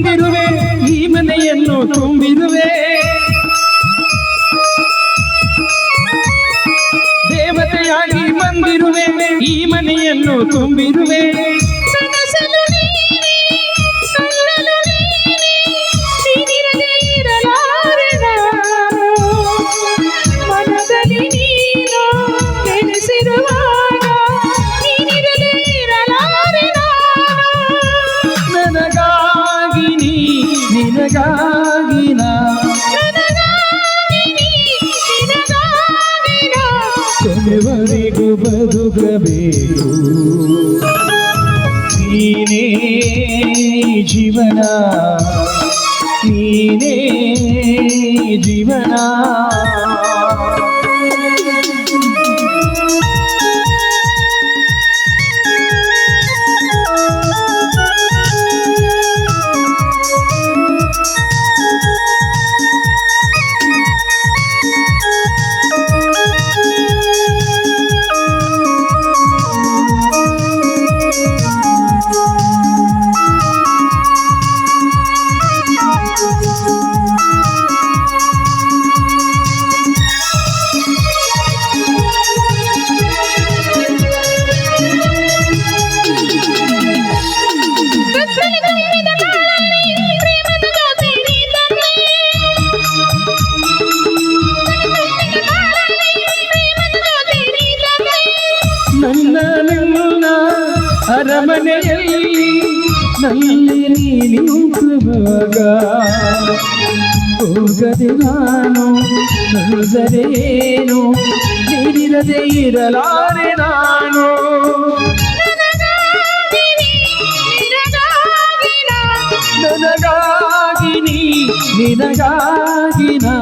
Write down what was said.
ದೇವತೆಯಾಗಿ ಬಂದಿರುವೆ ಈ ಮನೆಯನ್ನು ತುಂಬಿರುವೆ ದೇವತೆಯಾಗಿ ಬಂದಿರುವೆ ಈ ಮನೆಯನ್ನು ತುಂಬಿರುವೆ ನಿನಗಾಗಿ ನಾ ನನಗಾಗಿ ನೀ, ನಿನಗಾಗಿ ನಾ. ಕೊನೆವರೆಗೂ ಬದುಕಬೇಕು ನೀನೇ ಜೀವನ ನೀನೇ ಜೀವನ ಅರಮನೆಯಲ್ಲಿ ನಲ್ಲಿ ನಿಂತುವಾಗ ಹೋಗದೆ ನಾನು ಹೋಗದೇನು ನೀಡಿರದೆ ಇರಲಾರೆ ನಾನು. ನನಗಾಗಿ ನೀ ನಿನಗಾಗಿ ನಾ.